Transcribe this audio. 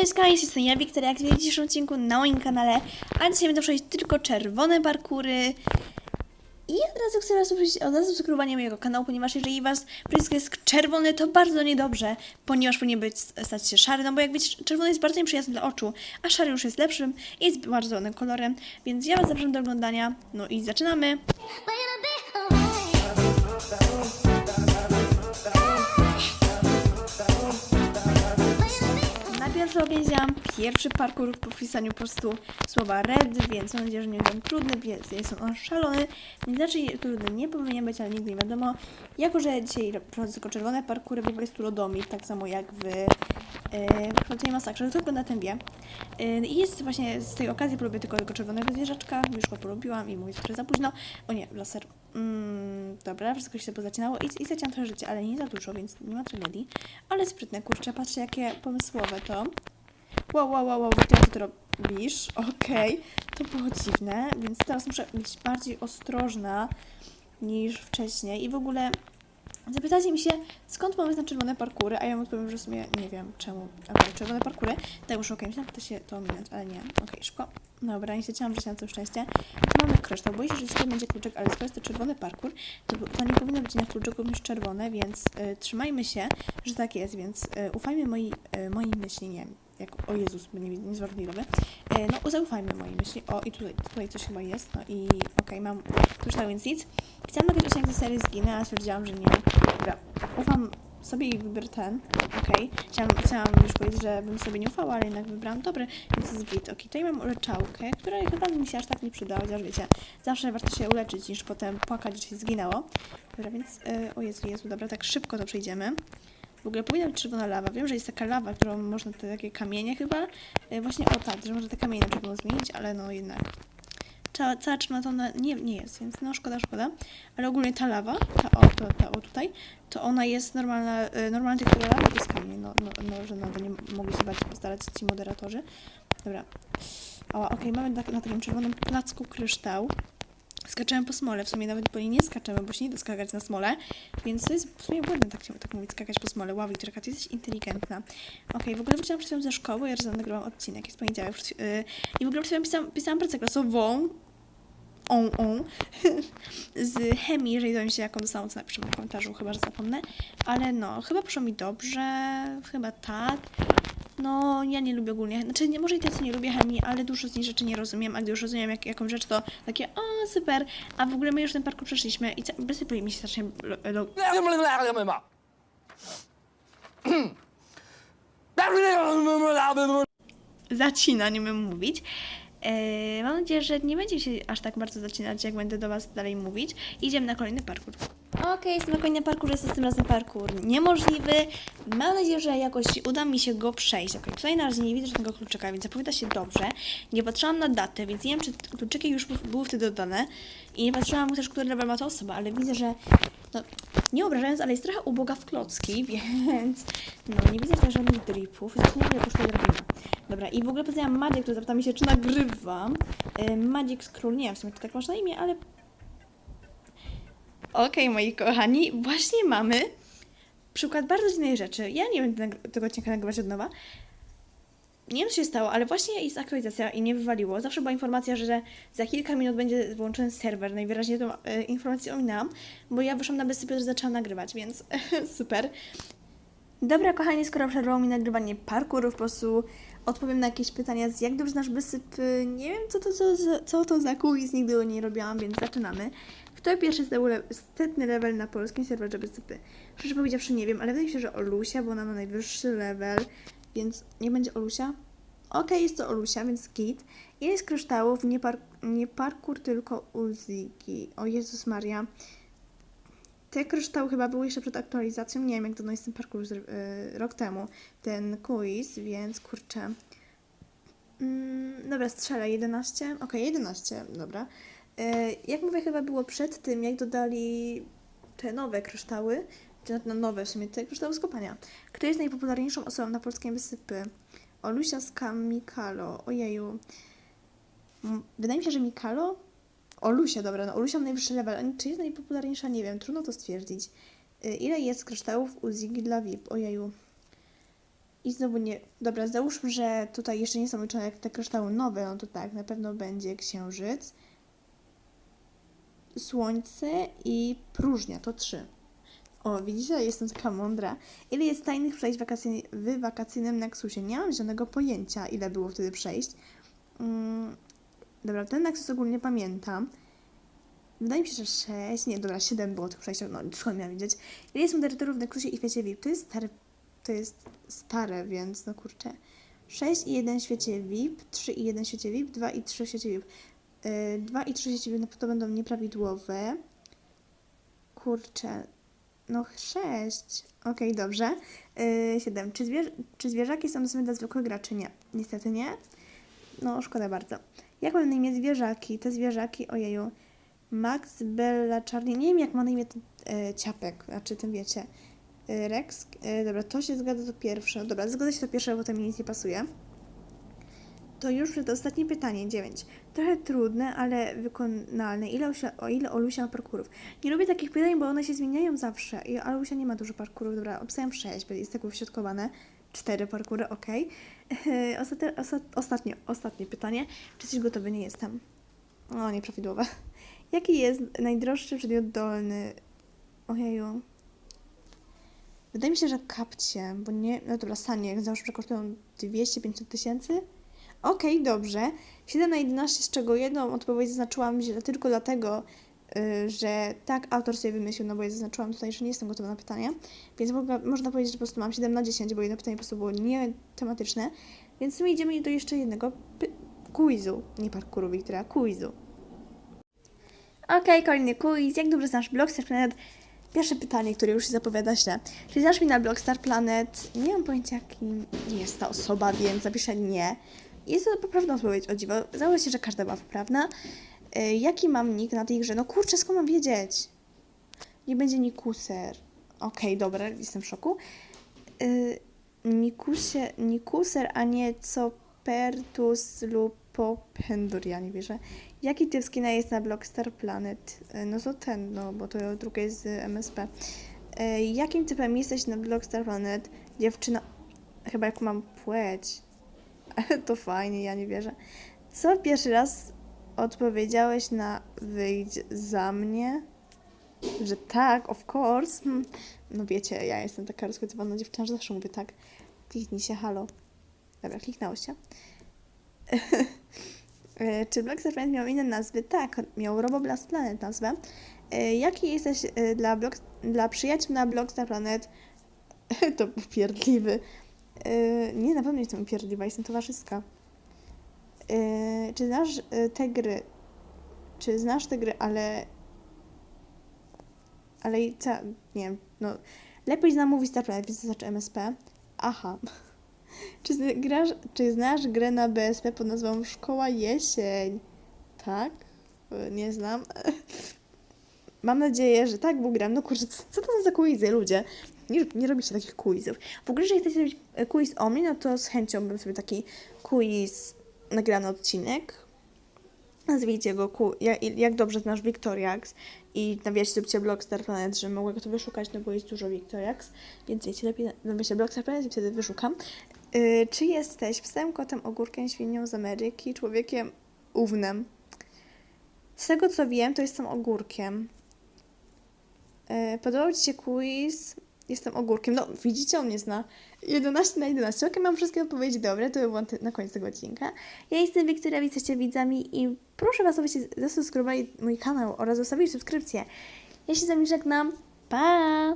Cześć, kochani, jestem ja, Wiktoria, jak w dzisiejszym odcinku na moim kanale, a dzisiaj będę przejść tylko czerwone parkury. I od razu chcę Was poprosić o zasubskrybowanie mojego kanału, ponieważ jeżeli Was przycisk jest czerwony, to bardzo niedobrze, ponieważ powinien być, stać się szary, no bo jak wiecie, czerwony jest bardzo nieprzyjazny dla oczu, a szary już jest lepszym i jest bardzo ładnym kolorem, więc ja Was zapraszam do oglądania, no i zaczynamy! Pierwszy ogień wzięłam pierwszy parkour po wpisaniu po prostu słowa red, więc mam nadzieję, że nie on trudny, więc jest on szalony, więc raczej trudny nie powinien być, ale nigdy nie wiadomo. Jako, że dzisiaj prowadzę tylko czerwone parkury, bo jest tu lodomik, tak samo jak w Kształcenie Masakrze, to tylko na tym wie. E, I jest właśnie z tej okazji polubię tylko tego czerwonego zwierzaczka, już go polubiłam i mówię trochę za późno. O nie, laser. Mm, dobra, wszystko się pozaczynało i, i zacięłam trochę życia, ale nie za dużo, więc nie ma tragedii. Ale sprytne, kurczę, patrzcie jakie pomysłowe to. Wow, wow, wow, wow, Wiktoria, co ty robisz? Okej, to było dziwne, więc teraz muszę być bardziej ostrożna niż wcześniej i w ogóle zapytacie mi się, skąd pomysł na czerwone parkury, a ja wam odpowiem, że w sumie nie wiem czemu akurat czerwone parkury. Tak już okej, myślałam, że to się to ominąć, ale nie. Okej, szybko. Dobra, nie chciałam żyć na całe szczęście. Tu mamy kryształ, boję się, że tutaj będzie kluczyk, ale skoro jest to czerwony parkur, to, to nie powinno być na kluczyku niż czerwone, więc y, trzymajmy się, że tak jest, więc y, ufajmy moi, y, mojej myśli, nie jak o Jezus, nie, nie zwrotliwy. E, no, zaufajmy mojej myśli. O, i tutaj, tutaj coś chyba jest. No i okej, mam kryształ, więc nic. Chciałam nagrać odcinek ze serii Zginę, ale stwierdziłam, że nie. Dobra, ufam sobie i wybiorę ten. Okej. Chciałam, chciałam już powiedzieć, że bym sobie nie ufała, ale jednak wybrałam dobry, więc jest git. Okej, tutaj mam leczałkę, która chyba mi się aż tak nie przyda, chociaż wiecie, zawsze warto się uleczyć, niż potem płakać, że się zginęło. Dobra, więc, e, o Jezu, Jezu, dobra, tak szybko to przejdziemy. W ogóle powinna być czerwona lawa. Wiem, że jest taka lawa, którą można, te takie kamienie chyba, e, właśnie o tak, że można te kamienie na przykład zmienić, ale no jednak cała, cała czerwona nie, nie jest, więc no szkoda, szkoda. Ale ogólnie ta lawa, ta o, to, ta o tutaj, to ona jest normalna, e, normalna tektura lawy, to jest kamień, no, no, no że no, to nie mogli się bać, postarać ci moderatorzy. Dobra. O, okej, mamy na, na takim czerwonym placku kryształ. Skaczemy po smole, w sumie nawet po niej nie skaczemy, bo się nie da skakać na smole, więc to jest w sumie błędne tak, tak mówić, skakać po smole. Wow, Wiktorka, ty jesteś inteligentna. Okej, w ogóle wróciłam przed ze szkoły, ja teraz nagrywam odcinek, jest poniedziałek, yy, i w ogóle przed pisałam, pisałam pracę klasową, on, on, z chemii, jeżeli dowiem się, jaką dostałam, co napiszę w komentarzu, chyba, że zapomnę, ale no, chyba poszło mi dobrze, chyba tak. No, ja nie lubię ogólnie, znaczy nie może i tacy nie lubię chemii, ale dużo z niej rzeczy nie rozumiem, a gdy już rozumiem jak, jakąś rzecz, to takie, o super, a w ogóle my już ten parkour przeszliśmy i wysypuje mi się strasznie zacina, nie umiem mówić. Eee, mam nadzieję, że nie będzie się aż tak bardzo zacinać, jak będę do Was dalej mówić. Idziemy na kolejny parkour. Okej, jestem na kolejnym parkour, jest to tym razem parkour niemożliwy. Mam nadzieję, że jakoś uda mi się go przejść. Okej, tutaj na razie nie widzę żadnego kluczyka, więc zapowiada się dobrze. Nie patrzyłam na datę, więc nie wiem, czy kluczyki już były wtedy dodane. I nie patrzyłam też, który level ma ta osoba, ale widzę, że no, nie obrażając, ale jest trochę uboga w klocki, więc no, nie widzę tutaj żadnych dripów. Zresztą nie kosztuje drabina. Dobra, i w ogóle powiedziałam Magic, który zapyta mi się, czy nagrywam. Yy, Magic Król, nie wiem w sumie, czy tak masz na imię, ale... Okej, moi kochani, właśnie mamy przykład bardzo dziwnej rzeczy. Ja nie będę tego odcinka nagrywać od nowa. Nie wiem, co się stało, ale właśnie jest aktualizacja i nie wywaliło. Zawsze była informacja, że za kilka minut będzie włączony serwer. Najwyraźniej tą e, informację ominęłam, bo ja wyszłam na bezsypie, że zaczęłam nagrywać, więc super. Dobra, kochani, skoro przerwało mi nagrywanie parkourów, po prostu odpowiem na jakieś pytania z jak dobrze znasz wysypy. Nie wiem, co to, co, co, to za quiz, nigdy go nie robiłam, więc zaczynamy. Kto pierwszy zdobył le- setny level na polskim serwerze wysypy? Szczerze powiedziawszy, nie wiem, ale wydaje mi się, że Olusia, bo ona ma najwyższy level, więc nie będzie Olusia. Okej, jest to Olusia, więc git. Ile jest kryształów? Nie, par- nie parkour, tylko uziki. O Jezus Maria. Te kryształy chyba były jeszcze przed aktualizacją. Nie wiem, jak dawno jest ten parkour z, y, rok temu. Ten quiz, więc kurczę. Mm, dobra, strzelę 11. Okej, 11, dobra. E, jak mówię, chyba było przed tym, jak dodali te nowe kryształy. No, nowe w sumie, te kryształy z kopania. Kto jest najpopularniejszą osobą na polskie wysypy? Olusia z Kamikalo. Ojeju. Wydaje mi się, że Mikalo? Olusia, dobra, no Olusia ma najwyższy level. Czy jest najpopularniejsza? Nie wiem, trudno to stwierdzić. Y, Ile jest kryształów u Ziggy dla VIP? Ojeju. I znowu nie. Dobra, załóżmy, że tutaj jeszcze nie są liczone te kryształy nowe, no to tak, na pewno będzie księżyc, słońce i próżnia, to trzy. O, widzicie, jestem taka mądra. Ile jest tajnych przejść wakacyjnych w wakacyjnym Nexusie? Nie mam żadnego pojęcia, ile było wtedy przejść. Mm, dobra, ten Nexus ogólnie pamiętam. Wydaje mi się, że 6, nie, dobra, 7 było tych przejść, no skąd miałam widzieć. Ile jest moderatorów w Nexusie i świecie VIP? To jest stare, to jest stare, więc no kurczę. 6 i 1 w świecie VIP, 3 i 1 w świecie VIP, 2 i 3 w świecie VIP. Yy, 2 i 3 w świecie VIP na pewno będą nieprawidłowe. Kurczę, no 6. Okej, dobrze. Yy, 7. Czy, zwierz- czy zwierzaki są dostępne dla zwykłych graczy? Nie. Niestety nie. No, szkoda bardzo. Jak mam na imię zwierzaki? Te zwierzaki, ojeju. Max, Bella, Charlie. Nie wiem, jak ma na imię ten e, ciapek, znaczy ten wiecie. E, Rex. E, dobra, to się zgadza to pierwsze. Dobra, zgadza się to pierwsze, bo to mi nic nie pasuje. To już to ostatnie pytanie, 9. Trochę trudne, ale wykonalne. Ile o ile Olusia ma parkurów? Nie lubię takich pytań, bo one się zmieniają zawsze. I Olusia nie ma dużo parkurów. Dobra, obstawiam 6, bo jest tak wyśrodkowane. 4 parkury, ok. Ostat, ostat, ostatnie, ostatnie pytanie. Czy jesteś gotowy? Nie jestem. O, nieprawidłowe. Jaki jest najdroższy przedmiot dolny? Ojeju. Wydaje mi się, że kapcie, bo nie... No dobra, sanie, jak załóżmy, że kosztują 250 tysięcy? Okej, dobrze. 7 na 11, z czego jedną odpowiedź zaznaczyłam źle tylko dlatego, y, że tak autor sobie wymyślił, no bo ja zaznaczyłam tutaj, że nie jestem gotowa na pytanie. Więc można powiedzieć, że po prostu mam 7 na 10, bo jedno pytanie po prostu było nietematyczne. Więc sumie idziemy do jeszcze jednego py- quizu. Nie parkouru, Wiktora, quizu. Okej, kolejny quiz. Jak dobrze znasz Blockstar Planet? Pierwsze pytanie, które już się zapowiada źle. Czy znasz mi na Blockstar Planet? Nie mam pojęcia, kim jest ta osoba, więc zapiszę nie. Jest to poprawna odpowiedź, o dziwo. Założę się, że każda była poprawna. Y, jaki mam nick na tej grze? No kurczę, skąd mam wiedzieć? Nie będzie Nikuser. Okej, dobra, jestem w szoku. Y, Nikusie, Nikuser, a nie Copertus lub Popendur, ja nie wierzę. Jaki typ skina jest na Blockstar Planet? Y, No to ten, no bo to drugie jest z MSP. Jakim typem jesteś na Blockstar Planet? Dziewczyna, chyba jak mam płeć. To fajnie, ja nie wierzę. Co pierwszy raz odpowiedziałeś na wyjdź za mnie? Że tak, of course. Hmm. No wiecie, ja jestem taka rozchwytywana dziewczyna, że zawsze mówię tak. Kliknij się, halo. Dobra, kliknęło się. E, Czy Black Planet miał inne nazwy? Tak, miał Roboblast Planet nazwę. E, Jaki jesteś e, dla, Block, dla przyjaciół na Blockstar Planet? to upierdliwy. E, Nie, na pewno jestem upierdliwa, jestem towarzyska. E, Czy znasz e, te gry? Czy znasz te gry, ale... Ale i co? Nie no... Lepiej znam Movie Star Planet, więc znaczy MSP. Aha. Czy, grasz, czy znasz grę na BSP pod nazwą Szkoła Jesień? Tak? E, Nie znam. Mam nadzieję, że tak, bo gram. No kurczę, co to za quizy, ludzie? Nie, nie robicie takich quizów. W ogóle, jeżeli chcecie robić e, quiz o mnie, no to z chęcią bym sobie taki quiz nagrany odcinek. Nazwijcie go jak, jak dobrze znasz Victoriax i nawiaście zróbcie Blockstar Planet, że mogę to wyszukać, no bo jest dużo Victoriax, więc wiecie, lepiej nawiaście Blockstar Planet i wtedy wyszukam. Yy, czy jesteś psem, kotem, ogórkiem, świnią z Ameryki, człowiekiem, ównem? Z tego co wiem, to jestem ogórkiem. Yy, podobał Ci się quiz? Jestem ogórkiem. No, widzicie, on mnie zna. 11 na 11. Ok, mam wszystkie odpowiedzi dobre, to by na koniec tego odcinka. Ja jestem Wiktoria, jesteście widzami i proszę Was, abyście zasubskrybowali mój kanał oraz zostawili subskrypcję. Ja się z Wami żegnam. Pa!